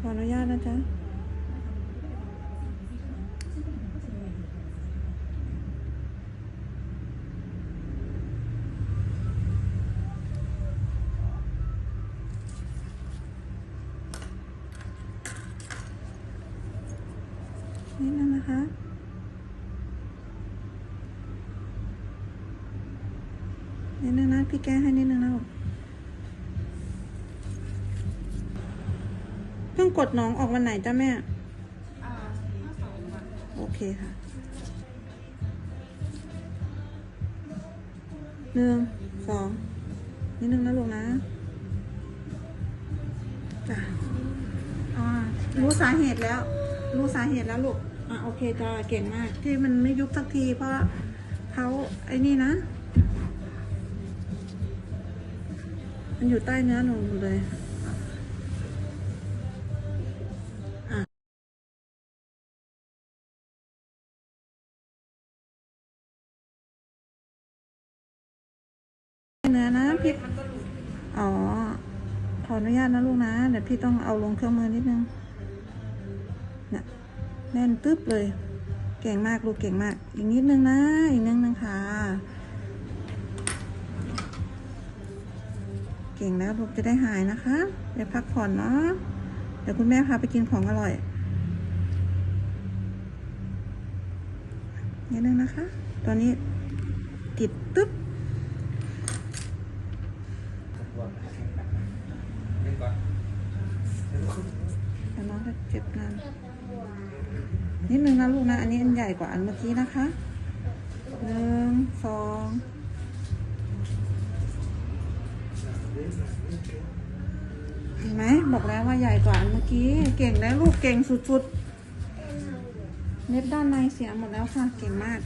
ขออนุญาตนะจ๊ะนิดนึงนะคะนิดนึงนะพี่แก้ให้นิดนึงนะลูก พิ่งกดน้องออกวันไหนจ้าแม่โอเคค่ะหนึ่งสองนิดนึงนะลูกนะจ้ะอ่ารู้สาเหตุแล้ว รู้สาเหตุแล้วลูกอะโอเคจ้าเก่งมาก ที่มันไม่ยุบสักทีเพราะเขาไอ้นี่นะ มันอยู่ใต้เนื้อหนูเลย พี่มันก็หลุดอ๋อ ขออนุญาตนะลูกนะ เดี๋ยวพี่ต้องเอาลงเครื่องมือนิดนึงเนี่ยแน่นตึ๊บเลย เก่งมากลูกเก่งมาก อีกนิดนึงนะ อีกนิดนึงค่ะ เก่งแล้วลูกจะได้หายนะคะเดี๋ยวพักผ่อนเนาะ เดี๋ยวคุณแม่พาไปกินของอร่อยนิดนึงนะคะ ตอนนี้ติดตึ๊บ แต่ น้องจะเจ็บนานนิดนึงนะลูกนะ อันนี้อันใหญ่กว่าอันเมื่อกี้นะคะหนึ่งสองเห็นไหมบอกแล้วว่าใหญ่กว่าอันเมื่อกี้ เก่งแล้วลูกเก่งสุดๆเน็บด้านในเสียหมดแล้วค่ะ เก่งมาก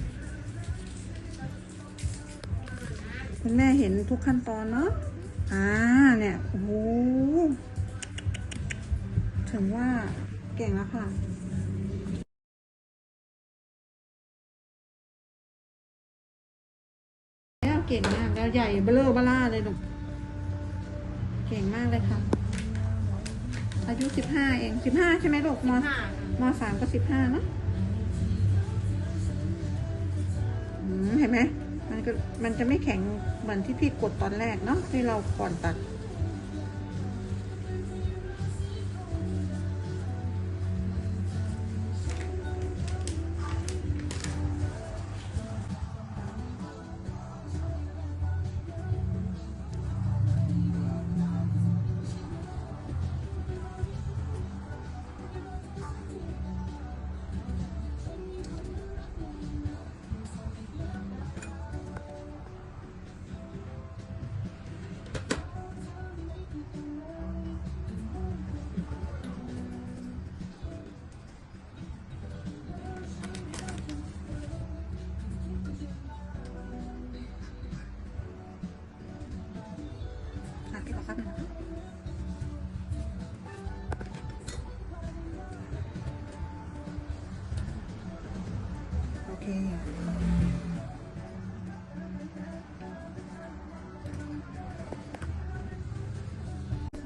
คุณแม่เห็นทุกขั้นตอนเนาะอ่าเนี่ย โอ้โห ถึงว่าเก่งแล้วค่ะแล้วเก่งมากแล้วใหญ่เบลอเบล่าเลยลูกเก่งมากเลยค่ะ อายุสิบห้าเองสิบห้าใช่ไหมลูกมห้ามสามก็สิบห้าเนอะอืมเห็นไหมมันก็มันจะไม่แข็งเหมือนที่พี่กดตอนแรกเนาะที่เราก่อนตัด เค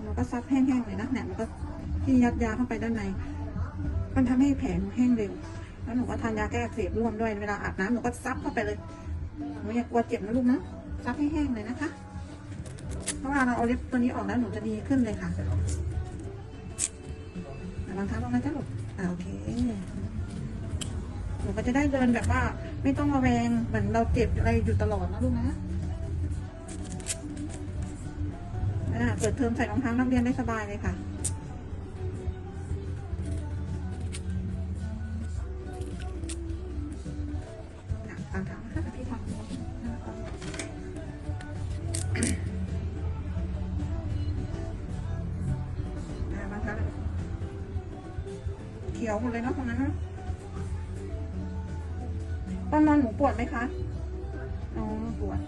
มันก็ซับแห้งๆเลยนะเนี่ยมันก็ที่ยัดยาเข้าไปด้านใน มันทำให้แผลหนูแห้งเร็ว แล้วหนูก็ทานยาแก้อักเสบร่วมด้วย เวลาอาบน้ำหนูก็ซับเข้าไปเลย หนูอย่ากลัวเจ็บนะลูกนะ ซับให้แห้งเลยนะคะ เพราะว่าเราเอาเล็บตัวนี้ออกแล้วหนูจะดีขึ้นเลยค่ะอะวางเท้าลงนะจ๊ะลูกอ่าโอเค นูก็จะได้เดินแบบว่า ไม่ต้องระแวงเหมือนเราเจ็บอะไรอยู่ตลอดนะลูกนะเปิดเทอมใส่รองเท้านักเรียนได้สบายเลยค่ะอะวางเท้านะคะพี่ทำนะคะอะวางเท้าเลยเขียวหมดเลยเนาะตรงนั้นเนาะ ตอนนอนหนูปวดไหมคะ อ๋อ ปวด